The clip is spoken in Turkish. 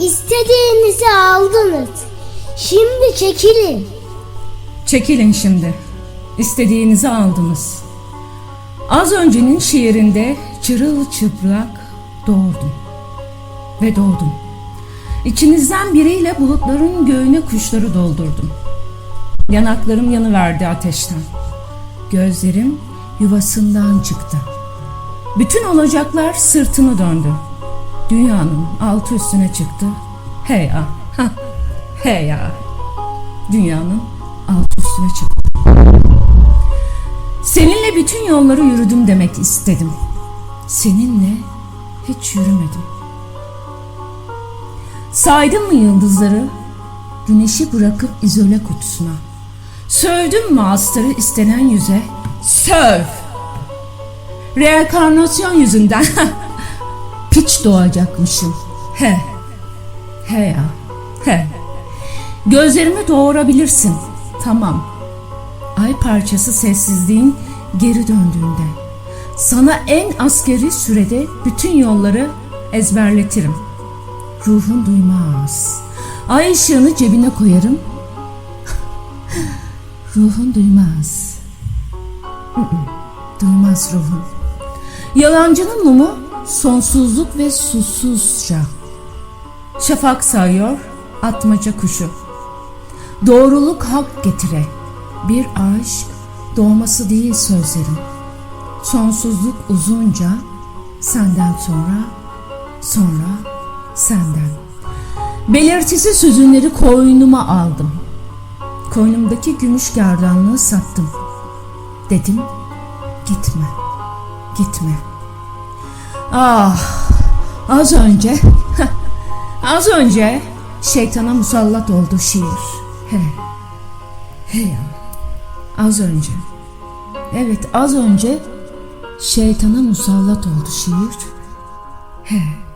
İstediğinizi aldınız. Şimdi çekilin. Çekilin şimdi. İstediğinizi aldınız. Az öncenin şiirinde çırılçıplak doğurdum. Ve doğdum. İçinizden biriyle bulutların göğüne kuşları doldurdum. Yanaklarım yanıverdi ateşten. Gözlerim yuvasından çıktı. Bütün olacaklar sırtını döndü. Dünyanın altı üstüne çıktı. Hey ya, ha, hey ya. Dünyanın altı üstüne çıktı. Seninle bütün yolları yürüdüm demek istedim. Seninle hiç yürümedim. Saydım mı yıldızları? Güneşi bırakıp izole kutusuna. Sövdüm mü astarı istenen yüze? Söv! Reenkarnasyon yüzünden piç doğacakmışım. He. He ya. He. Gözlerimi doğurabilirsin. Tamam. Ay parçası sessizliğin geri döndüğünde. Sana en askeri sürede bütün yolları ezberletirim. Ruhun duymaz. Ay ışığını cebine koyarım. Ruhun duymaz. Duymaz ruhun. Yalancının mumu sonsuzluk ve susuzca. Şafak sayıyor atmaca kuşu. Doğruluk hak getire. Bir aşk doğması değil sözlerim. Sonsuzluk uzunca senden sonra sonra senden. Belirtisi süzünleri koynuma aldım. Koynumdaki gümüş gerdanlığı sattım. Dedim gitme gitme. Ah az önce az önce şeytana musallat oldu şiir. He. He ya. Az önce. Evet az önce şeytana musallat oldu şiir. He.